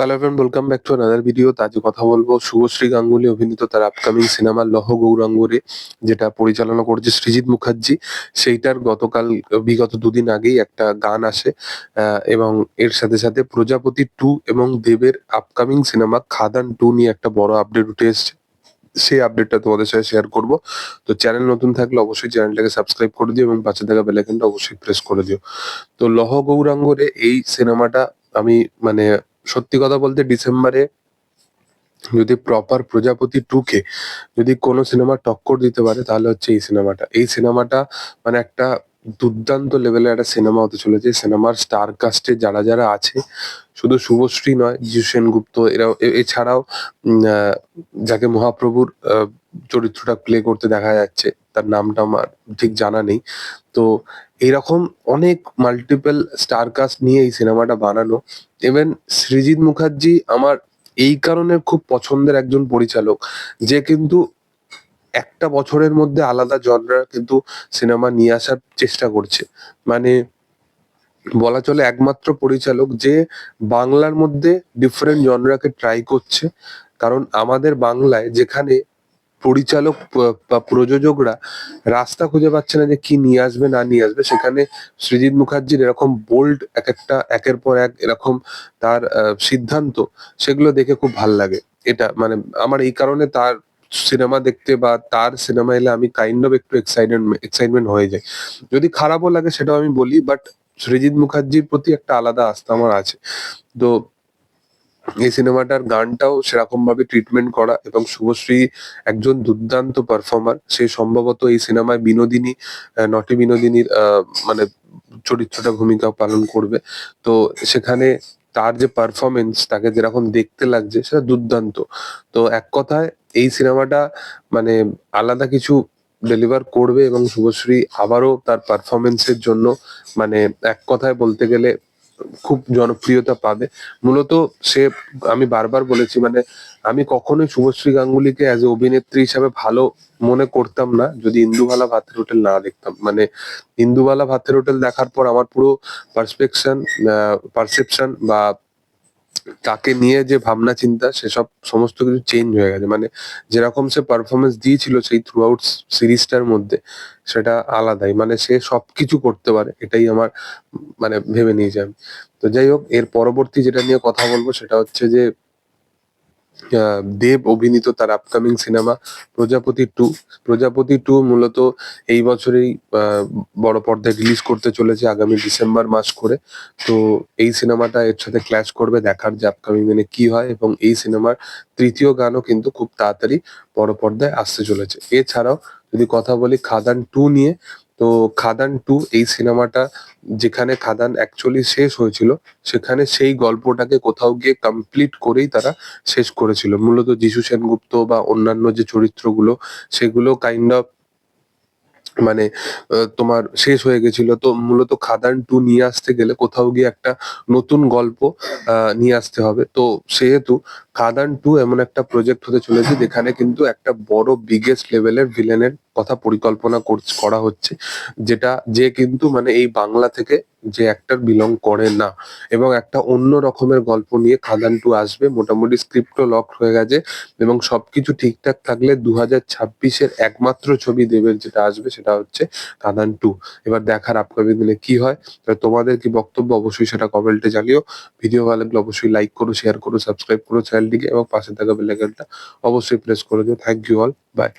Hello everyone welcome back to another video আজ কথা বলব শুভশ্রী গাঙ্গুলি, অভিনীত তার আপকামিং সিনেমা লহ গৌরাঙ্গরে, যেটা পরিচালনা করেছে সৃজিত মুখার্জি। সেইটার গতকাল, বিগত দুদিন আগেই একটা গান আসে এবং এর সাথে সাথে প্রজাপতি টু এবং দেবের আপকামিং সিনেমা খাদান টু নিয়ে একটা বড় আপডেট উঠে এসছে। সেই আপডেটটা তোমাদের সাথে শেয়ার করব। তো চ্যানেল নতুন থাকলে অবশ্যই চ্যানেলটাকে সাবস্ক্রাইব করে দিও এবং পাশে থাকা বেল আইকনটা অবশ্যই প্রেস করে দিও। তো লহ গৌরাঙ্গরে এই সিনেমাটা আমি মানে সত্যি কথা বলতে ডিসেম্বরে যদি প্রপার প্রজাপতি টুকে যদি কোনো সিনেমা টক্কর দিতে পারে, তাহলে হচ্ছে এই সিনেমাটা এই সিনেমাটা মানে একটা দুর্দান্ত লেভেলের একটা সিনেমা হতে চলেছে। সিনেমার স্টার কাস্টে যারা যারা আছে, শুধু শুভশ্রী নয় জিউ সেনগুপ্ত এরা এ- এছাড়াও যাকে মহাপ্রভুর চরিত্রটা প্লে করতে দেখা যাচ্ছে, তার নামটা আমার ঠিক জানা নেই। তো এইরকম অনেক মাল্টিপল স্টার কাস্ট নিয়ে এই সিনেমাটা বানানো। ইভেন সৃজিত মুখার্জি আমার এই কারণে খুব পছন্দের একজন পরিচালক, যে কিন্তু একটা বছরের মধ্যে আলাদা জনরা কিন্তু সিনেমা নিয়ে আসার চেষ্টা করছে। মানে বলা চলে একমাত্র পরিচালক যে বাংলার মধ্যে ডিফারেন্ট জনরাকে ট্রাই করছে। কারণ আমাদের বাংলায় যেখানে পরিচালক বা প্রযোজকরা রাস্তা খুঁজে পাচ্ছে না যে কি নিয়ে আসবে, না নিয়ে আসবে, সেখানে সৃজিত মুখার্জির এরকম বোল্ড এক একটা, একের পর এক এরকম তার সিদ্ধান্ত, সেগুলো দেখে খুব ভালো লাগে। এটা মানে আমার এই কারণে তার সিনেমা দেখতে বা তার সিনেমা এলে আমি কাইন্ড অফ একটু এক্সাইটেড এক্সাইটমেন্ট হয়ে যাই। যদি খারাপও লাগে সেটাও আমি বলি বাট সৃজিত মুখার্জির প্রতি একটা আলাদা আস্থা আমার আছে। তো এই সিনেমাটার গানটাও সেরকম ভাবে ট্রিটমেন্ট করা এবং শুভশ্রী একজন দুর্দান্ত পারফর্মার সে সম্ভবত এই সিনেমায় বিনোদিনী নটি বিনোদিনীর মানে চরিত্রটা ভূমিকা পালন করবে। তো সেখানে তার যে পারফরমেন্স তাকে যেরকম দেখতে লাগছে, সেটা দুর্দান্ত। তো এক কথায় এই সিনেমাটা মানে আলাদা কিছু ডেলিভার করবে এবং শুভশ্রী আবারও তার পারফরমেন্সের জন্য মানে এক কথায় বলতে গেলে খুব জনপ্রিয়তা পাবে। মূলত সে, আমি বারবার বলেছি মানে আমি কখনোই শুভশ্রী গাঙ্গুলিকে অ্যাজ এ অভিনেত্রী হিসাবে ভালো মনে করতাম না, যদি ইন্দুবালা ভাতের হোটেল না দেখতাম। মানে ইন্দুবালা ভাতের হোটেল দেখার পর আমার পুরো পারসপেকশন পারসেপশন বা তাকে নিয়ে যে ভাবনা, চিন্তা, সেসব সমস্ত কিছু চেঞ্জ হয়ে গেছে। মানে যেরকম সে পারফরমেন্স দিয়েছিল সেই থ্রু আউট সিরিজটার মধ্যে, সেটা আলাদাই। মানে সে সব কিছু করতে পারে, এটাই আমার মানে ভেবে নিয়েছি আমি। তো যাই হোক, এর পরবর্তী যেটা নিয়ে কথা বলব সেটা হচ্ছে যে দেব অভিনীত তার upcoming cinema Prajapati two Prajapati two মূলত এই বছরেই বড় পর্দায় রিলিজ করতে চলেছে আগামী ডিসেম্বর মাস করে। তো এই সিনেমাটা এর সাথে ক্ল্যাশ করবে, দেখার যে আপকামিং দিনে কি হয় এবং এই সিনেমার তৃতীয় গানও কিন্তু খুব তাড়াতাড়ি বড় পর্দায় আসতে চলেছে। এছাড়াও যদি কথা বলি খাদান টু নিয়ে তো খাদান টু, এই সিনেমাটা যেখানে খাদান অ্যাকচুয়ালি শেষ হয়েছিল, সেখানে সেই গল্পটাকে কোথাও গিয়ে কমপ্লিট করেই তারা শেষ করেছিল। মূলত যিশু সেনগুপ্ত বা অন্যান্য যে চরিত্রগুলো, সেগুলো কাইন্ড অফ মানে তোমার শেষ হয়ে গেছিল। তো মূলত খাদান টু নিয়ে আসতে গেলে কোথাও গিয়ে একটা নতুন গল্প নিয়ে আসতে হবে। তো সেহেতু খাদান টু এমন একটা প্রজেক্ট হতে চলেছে যেখানে কিন্তু একটা বড় বিগেস্ট লেভেলের ভিলেনের কথা পরিকল্পনা করা হচ্ছে। যেটা যে কিন্তু মানে এই বাংলা থেকে যে অ্যাক্টর বিলং করে না। এবং একটা অন্য রকমের গল্প নিয়ে খাদান টু আসবে, মোটামুটি স্ক্রিপ্টও লক হয়ে গেছে এবং সবকিছু ঠিকঠাক থাকলে দু হাজার ছাব্বিশের একমাত্র ছবি দেবের যেটা আসবে সেটা হচ্ছে খাদান টু। এবার দেখার আপকামিং দিনে কি হয় তোমাদের কি বক্তব্য অবশ্যই সেটা কমেন্টে জানিও। ভিডিও ভালো অবশ্যই লাইক করো শেয়ার করো সাবস্ক্রাইব করো চ্যানেলটিকে এবং পাশে থাকা বেল আইকনটা অবশ্যই প্রেস করে দিও। Thank you all by